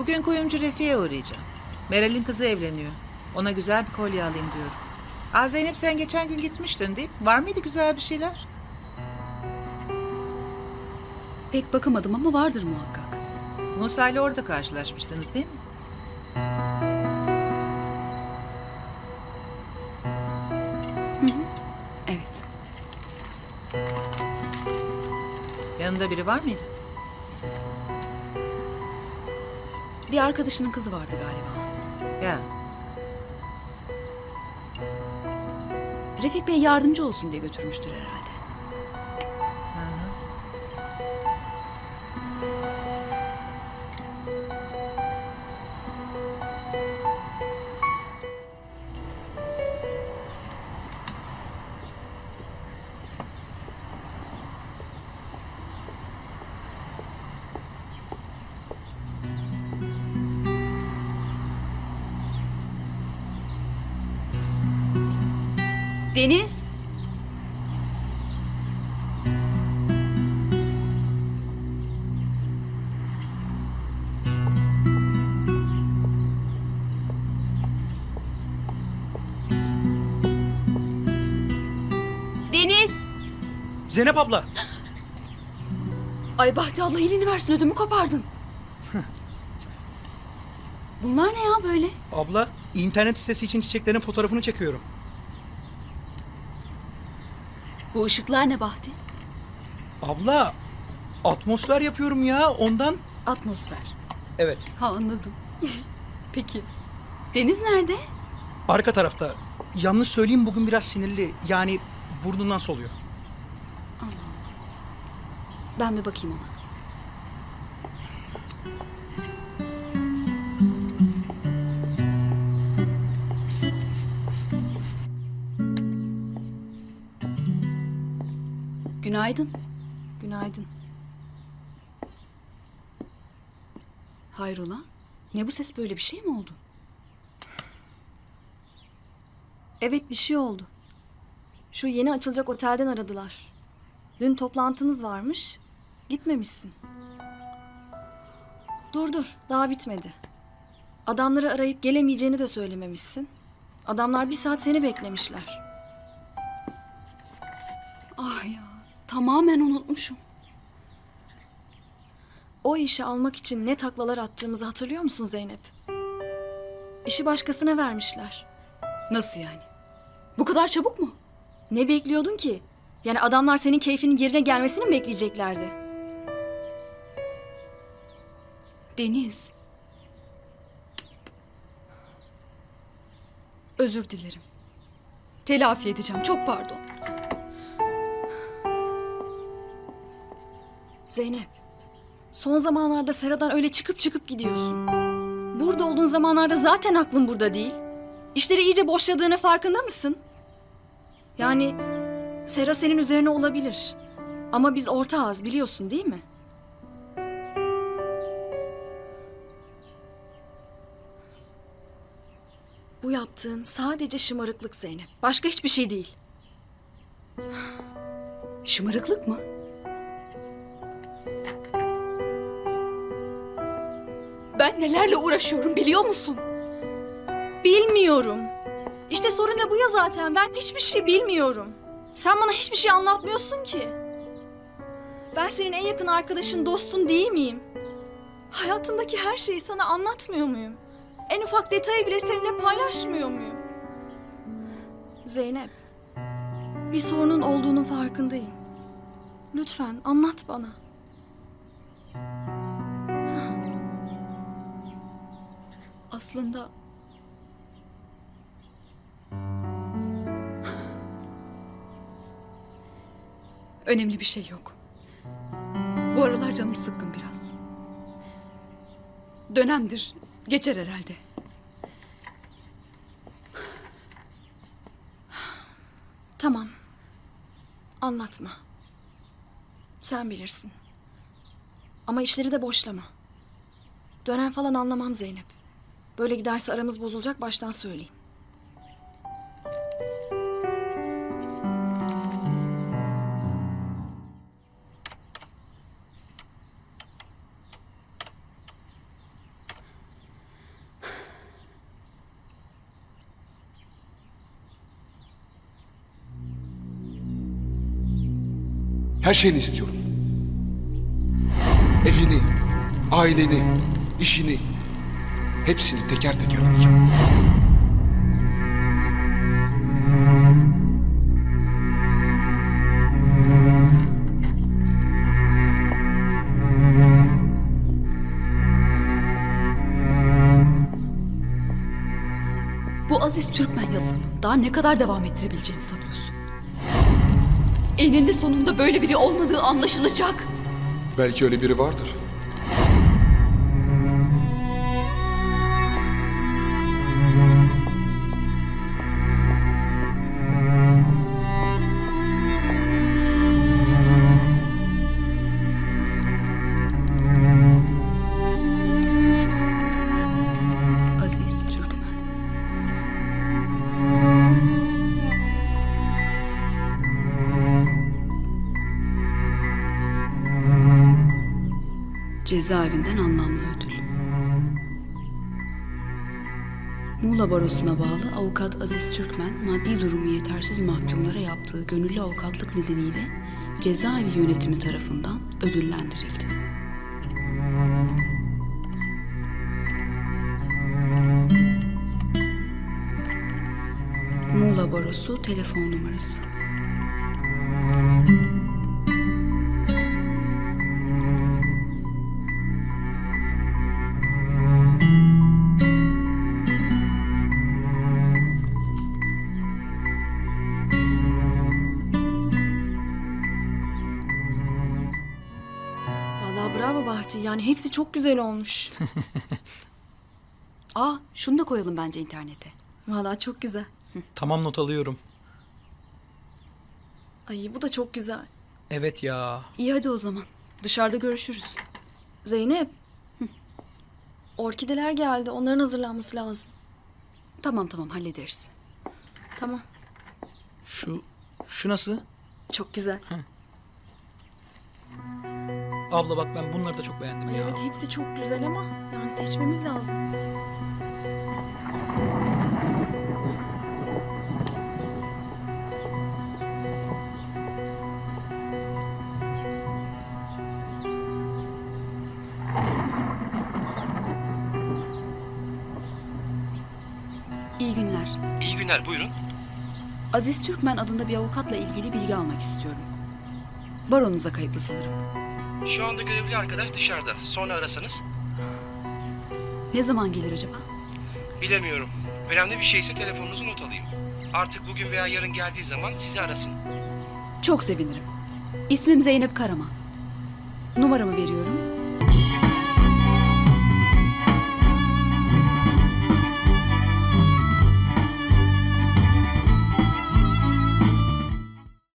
Bugün kuyumcu Refik'e uğrayacağım. Meral'in kızı evleniyor. Ona güzel bir kolye alayım diyorum. Aa Zeynep sen geçen gün gitmiştin mi? Var mıydı güzel bir şeyler? Pek bakamadım ama vardır muhakkak. Musa ile orada karşılaşmıştınız değil mi? Evet. Yanında biri var mıydı? Bir arkadaşının kızı vardı galiba. Ya Refik Bey yardımcı olsun diye götürmüştür herhalde. Deniz. Deniz. Zeynep abla. Ay Bahti Allah iyiliğini versin ödümü kopardın. Bunlar ne ya böyle? Abla internet sitesi için çiçeklerin fotoğrafını çekiyorum. Bu ışıklar ne Bahti? Abla atmosfer yapıyorum ya ondan. Atmosfer. Evet Ha anladım. Peki. Deniz nerede? arka tarafta. Yalnız söyleyeyim bugün biraz sinirli. Yani burnundan soluyor. Ben bir bakayım ona. Günaydın. Günaydın. Hayrola? Ne bu ses böyle bir şey mi oldu? Evet bir şey oldu. Şu yeni açılacak otelden aradılar. Dün toplantınız varmış. Gitmemişsin. Dur dur daha bitmedi. Adamları arayıp gelemeyeceğini de söylememişsin. Adamlar bir saat seni beklemişler. Ah ya tamamen unutmuşum. O işi almak için ne taklalar attığımızı hatırlıyor musun Zeynep? İşi başkasına vermişler. Nasıl yani? Bu kadar çabuk mu? Ne bekliyordun ki? Yani adamlar senin keyfinin yerine gelmesini mi bekleyeceklerdi? Deniz. Özür dilerim. Telafi edeceğim. Çok pardon. Zeynep, son zamanlarda Sera'dan öyle çıkıp çıkıp gidiyorsun. Burada olduğun zamanlarda zaten aklın burada değil. İşleri iyice boşladığını farkında mısın? Yani Sera senin üzerine olabilir. Ama biz ortağız biliyorsun değil mi? Bu yaptığın sadece şımarıklık Zeynep. Başka hiçbir şey değil. Şımarıklık mı? Ben nelerle uğraşıyorum biliyor musun? Bilmiyorum. İşte sorun da bu ya zaten. Ben hiçbir şey bilmiyorum. Sen bana hiçbir şey anlatmıyorsun ki. Ben senin en yakın arkadaşın, dostun değil miyim? Hayatımdaki her şeyi sana anlatmıyor muyum? En ufak detayı bile seninle paylaşmıyor muyum? Zeynep, bir sorunun olduğunun farkındayım. Lütfen anlat bana. Aslında... Önemli bir şey yok. Bu aralar canım sıkkın biraz. Dönemdir. Geçer herhalde. Tamam. Anlatma. Sen bilirsin. Ama işleri de boşlama. Dönen falan anlamam Zeynep. Böyle giderse aramız bozulacak baştan söyleyeyim. Her şeyini istiyorum. Evini, aileni, işini, Hepsini teker teker alacağım. Bu Aziz Türkmen yalanını daha ne kadar devam ettirebileceğini sanıyorsun? Eninde sonunda böyle biri olmadığı anlaşılacak. Belki öyle biri vardır. Cezaevinden anlamlı ödül. Muğla Barosu'na bağlı avukat Aziz Türkmen, maddi durumu yetersiz mahkumlara yaptığı gönüllü avukatlık nedeniyle cezaevi yönetimi tarafından ödüllendirildi. Muğla Barosu telefon numarası. Yani hepsi çok güzel olmuş. Aa, şunu da koyalım bence internete. Vallahi çok güzel. Tamam not alıyorum. Ay bu da çok güzel. Evet ya. İyi hadi o zaman. Dışarıda görüşürüz. Zeynep. Orkideler geldi. Onların hazırlanması lazım. Tamam tamam hallederiz. Tamam. Şu şu nasıl? Çok güzel. Abla bak ben bunları da çok beğendim Ay ya. evet hepsi çok güzel ama yani seçmemiz lazım. İyi günler. İyi günler buyurun. Aziz Türkmen adında bir avukatla ilgili bilgi almak istiyorum. Baronuza kayıtlı sanırım. Şu anda görevli arkadaş dışarıda. Sonra arasanız. Ne zaman gelir acaba? Bilemiyorum. Önemli bir şeyse telefonunuzu not alayım. Artık bugün veya yarın geldiği zaman sizi arasın. Çok sevinirim. İsmim Zeynep Karaman. Numaramı veriyorum.